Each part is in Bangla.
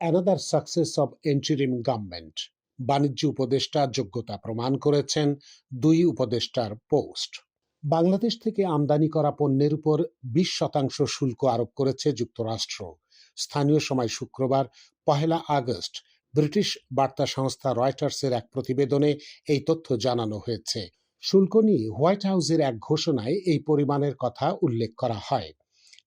Another success of interim government বাণিজ্য উপদেষ্টা যোগ্যতা প্রমাণ করেছেন দুই উপদেষ্টার পোস্ট বাংলাদেশ থেকে আমদানি করা পণ্যের উপর বিশ শতাংশ শুল্ক আরোপ করেছে যুক্তরাষ্ট্র। স্থানীয় সময় শুক্রবার, পহেলা আগস্ট, ব্রিটিশ বার্তা সংস্থা রয়টার্সের এক প্রতিবেদনে এই তথ্য জানানো হয়েছে। শুল্ক নিয়ে হোয়াইট হাউসের এক ঘোষণায় এই পরিমাণের কথা উল্লেখ করা হয়।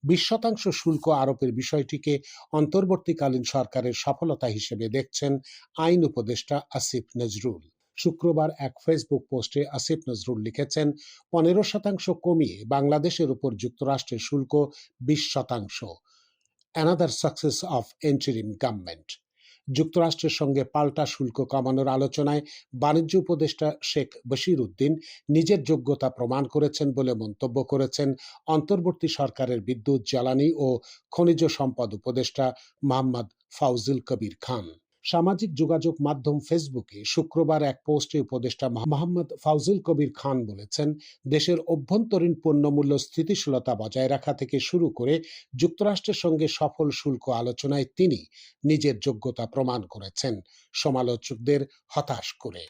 বিশ শতাংশ শুল্ক আরোপের বিষয়টিকে অন্তর্বর্তীকালীন সরকারের সফলতা হিসেবে দেখছেন আইন উপদেষ্টা আসিফ নজরুল। শুক্রবার এক ফেসবুক পোস্টে আসিফ নজরুল লিখেছেন, পনেরো শতাংশ কমিয়ে বাংলাদেশের উপর যুক্তরাষ্ট্রের শুল্ক বিশ শতাংশ। Another success of interim government যুক্তরাষ্ট্রের সঙ্গে পাল্টা শুল্ক কমানোর আলোচনায় বাণিজ্য উপদেষ্টা শেখ বশির উদ্দিন নিজের যোগ্যতা প্রমাণ করেছেন বলে মন্তব্য করেছেন অন্তর্বর্তী সরকারের বিদ্যুৎ, জ্বালানি ও খনিজ সম্পদ উপদেষ্টা মোহাম্মদ ফাউজুল কবির খান। সামাজিক যোগাযোগ মাধ্যম ফেসবুকে শুক্রবার এক পোস্টে উপদেষ্টা মোহাম্মদ ফাউজুল কবির খান বলেছেন, দেশের অভ্যন্তরীণ পণ্যমূল্য স্থিতিশীলতা বজায় রাখা থেকে শুরু করে যুক্তরাষ্ট্রের সঙ্গে সফল শুল্ক আলোচনায় তিনি নিজের যোগ্যতা প্রমাণ করেছেন। সমালোচকদের হতাশ করে।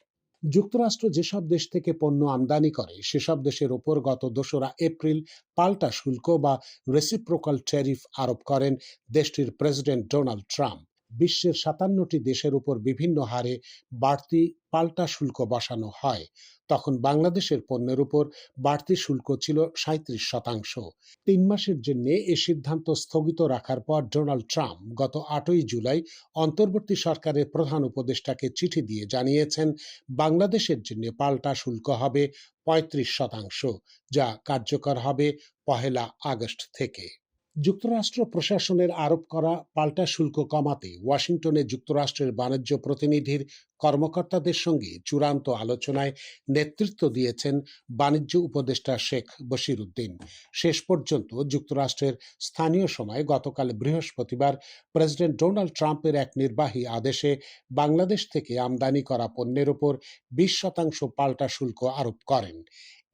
যুক্তরাষ্ট্র যেসব দেশ থেকে পণ্য আমদানি করে, সেসব দেশের ওপর গত দোসরা এপ্রিল পাল্টা শুল্ক বা রেসিপ্রোকাল ট্যারিফ আরোপ করেন দেশটির প্রেসিডেন্ট ডোনাল্ড ট্রাম্প। বিশ্বের সাতান্নটি দেশের উপর বিভিন্ন হারে বাড়তি পাল্টা শুল্ক বসানো হয়। তখন বাংলাদেশের পণ্যের উপর বাড়তি শুল্ক ছিল সাঁত্রিশ শতাংশ। তিন মাসের জন্য এ সিদ্ধান্ত স্থগিত রাখার পর ডোনাল্ড ট্রাম্প গত আটই জুলাই অন্তর্বর্তী সরকারের প্রধান উপদেষ্টাকে চিঠি দিয়ে জানিয়েছেন, বাংলাদেশের জন্য পাল্টা শুল্ক হবে পঁয়ত্রিশ শতাংশ, যা কার্যকর হবে পহেলা আগস্ট থেকে। যুক্তরাষ্ট্র প্রশাসনের আরোপ করা পাল্টা শুল্ক কমাতে ওয়াশিংটনে যুক্তরাষ্ট্রের বাণিজ্য প্রতিনিধির কর্মকর্তাদের সঙ্গে চূড়ান্ত আলোচনায় নেতৃত্ব দিয়েছেন বাণিজ্য উপদেষ্টা শেখ বশির উদ্দিন শেষ পর্যন্ত যুক্তরাষ্ট্রের স্থানীয় সময় গতকাল বৃহস্পতিবার প্রেসিডেন্ট ডোনাল্ড ট্রাম্পের এক নির্বাহী আদেশে বাংলাদেশ থেকে আমদানি করা পণ্যের ওপর বিশ শতাংশ পাল্টা শুল্ক আরোপ করেন।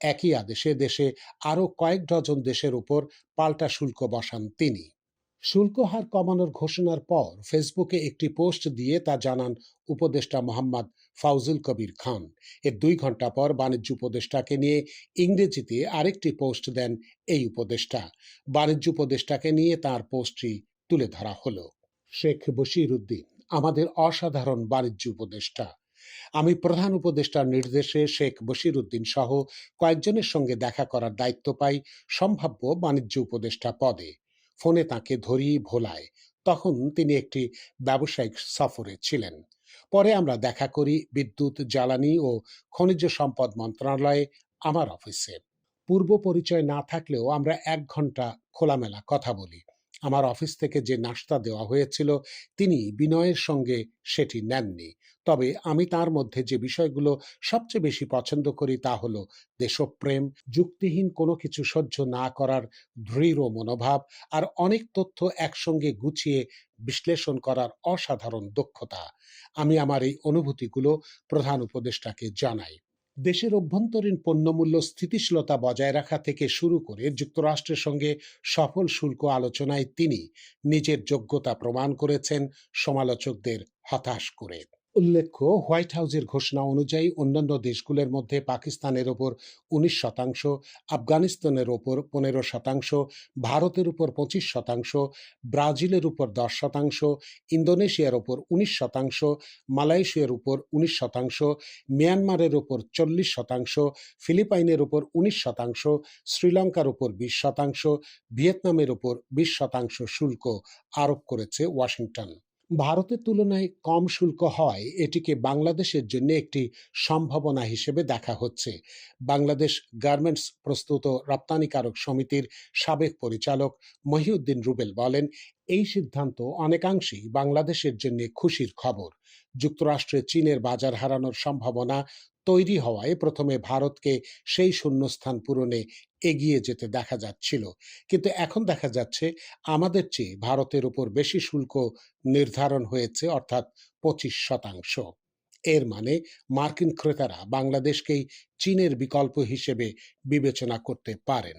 একই আদেশে দেশে আরও কয়েক ডজন দেশের উপর পাল্টা শুল্ক বসান তিনি। শুল্ক হার কমানোর ঘোষণার পর ফেসবুকে একটি পোস্ট দিয়ে তা জানান উপদেষ্টা মোহাম্মদ ফাউজুল কবির খান। এর দুই ঘণ্টা পর বাণিজ্য উপদেষ্টাকে নিয়ে ইংরেজিতে আরেকটি পোস্ট দেন এই উপদেষ্টা। বাণিজ্য উপদেষ্টাকে নিয়ে তার পোস্টটি তুলে ধরা হলো। শেখ বশির উদ্দিন, আমাদের অসাধারণ বাণিজ্য উপদেষ্টা। আমি প্রধান উপদেষ্টার নির্দেশে শেখ বশির উদ্দিন সহ কয়েকজনের সঙ্গে দেখা করার দায়িত্ব পাই সম্ভাব্য বাণিজ্য উপদেষ্টা পদে। ফোনে তাকে ধরি ভোলায়। তখন তিনি একটি ব্যবসায়িক সফরে ছিলেন। পরে আমরা দেখা করি বিদ্যুৎ, জ্বালানি ও খনিজ সম্পদ মন্ত্রণালয়ে আমার অফিসে। পূর্ব পরিচয় না থাকলেও আমরা এক ঘণ্টা খোলামেলা কথা বলি। আমার অফিস থেকে যে নাস্তা দেওয়া হয়েছিল, তিনি বিনয়ের সঙ্গে সেটি নেননি। তবে আমি তার মধ্যে যে বিষয়গুলো সবচেয়ে বেশি পছন্দ করি তা হল দেশপ্রেম, যুক্তিহীন কোনো কিছু সহ্য না করার দৃঢ় মনোভাব আর অনেক তথ্য একসঙ্গে গুছিয়ে বিশ্লেষণ করার অসাধারণ দক্ষতা। আমি আমার এই অনুভূতিগুলো প্রধান উপদেষ্টাকে জানাই। দেশের অভ্যন্তরীণ পণ্যমূল্য স্থিতিশীলতা বজায় রাখা থেকে শুরু করে যুক্তরাষ্ট্রের সঙ্গে সফল শুল্ক আলোচনায় তিনি নিজের যোগ্যতা প্রমাণ করেছেন, সমালোচকদের হতাশ করে। উল্লেখ্য, হোয়াইট হাউসের ঘোষণা অনুযায়ী অন্যান্য দেশগুলোর মধ্যে পাকিস্তানের ওপর উনিশ শতাংশ, আফগানিস্তানের ওপর পনেরো শতাংশ, ভারতের উপর পঁচিশ শতাংশ, ব্রাজিলের উপর দশ শতাংশ, ইন্দোনেশিয়ার ওপর উনিশ শতাংশ, মালয়েশিয়ার উপর উনিশ শতাংশ, মিয়ানমারের ওপর চল্লিশ শতাংশ, ফিলিপাইনের ওপর উনিশ শতাংশ, শ্রীলঙ্কার ওপর বিশ শতাংশ, ভিয়েতনামের ওপর বিশ শতাংশ শুল্ক আরোপ করেছে ওয়াশিংটন। ভারতের তুলনায় কম শুল্ক হয়, এটিকে বাংলাদেশের জন্য একটি সম্ভাবনা হিসেবে দেখা হচ্ছে। বাংলাদেশ গার্মেন্টস প্রস্তুত রপ্তানিকারক সমিতির সাবেক পরিচালক মহিউদ্দিন রুবেল বলেন, এই সিদ্ধান্ত অনেকাংশেই বাংলাদেশের জন্য খুশির খবর। যুক্তরাষ্ট্রে চীনের বাজার হারানোর সম্ভাবনা তৈরি হওয়ায় প্রথমে ভারতকে সেই শূন্যস্থান পূরণে এগিয়ে যেতে দেখা যাচ্ছিল। কিন্তু এখন দেখা যাচ্ছে আমাদের চেয়ে ভারতের উপর বেশি শুল্ক নির্ধারণ হয়েছে, অর্থাৎ পঁচিশ শতাংশ। এর মানে মার্কিন ক্রেতারা বাংলাদেশকেই চীনের বিকল্প হিসেবে বিবেচনা করতে পারেন।